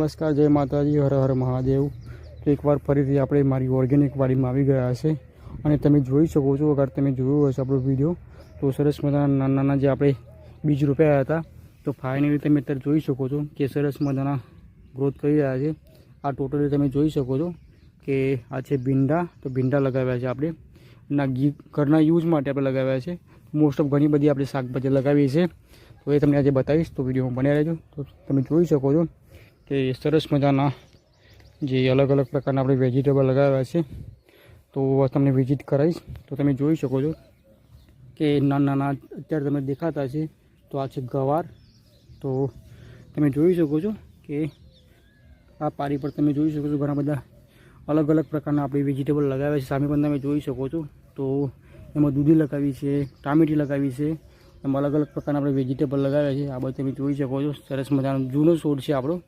નમસ્કાર, જય માતાજી, હર હર મહાદેવ. તો એકવાર ફરીથી આપણે મારી ઓર્ગેનિક વાડીમાં આવી ગયા છે અને તમે જોઈ શકો છો, અગર તમે જોયું હશે આપણો વીડિયો, તો સરસ મજાના નાના નાના જે આપણે બીજ રોપ્યા હતા, તો ફાઇનલી તમે અત્યારે જોઈ શકો છો કે સરસ મજાના ગ્રોથ કરી રહ્યા છે. આ ટોટલી તમે જોઈ શકો છો કે આ છે ભીંડા, તો ભીંડા લગાવ્યા છે આપણે. ના ગી ઘરના યુઝ માટે આપણે લગાવ્યા છે. મોસ્ટ ઓફ ઘણી બધી આપણે શાકભાજી લગાવી છે તો એ તમને આજે બતાવીશ, તો વિડીયોમાં બન્યા રહેજો. તો તમે જોઈ શકો છો કે સરસ મજાના જે અલગ અલગ પ્રકારના આપણે વેજીટેબલ લગાવ્યા છે. તો તમને વિઝિટ કરાવીશ. તો તમે જોઈ શકો છો કે નાના નાના અત્યારે તમે દેખાતા છે. તો આ છે ગવાર. તો તમે જોઈ શકો છો કે આ પારી પર તમે જોઈ શકો છો ઘણા બધા અલગ અલગ પ્રકારના આપણે વેજીટેબલ લગાવ્યા છે. સામે પણ તમે જોઈ શકો છો. તો એમાં દૂધી લગાવી છે, ટામેટી લગાવી છે. એમાં અલગ અલગ પ્રકારના આપણે વેજીટેબલ લગાવ્યા છે. આ બધું તમે જોઈ શકો છો. સરસ મજાનો જૂનો છોડ છે આપણો.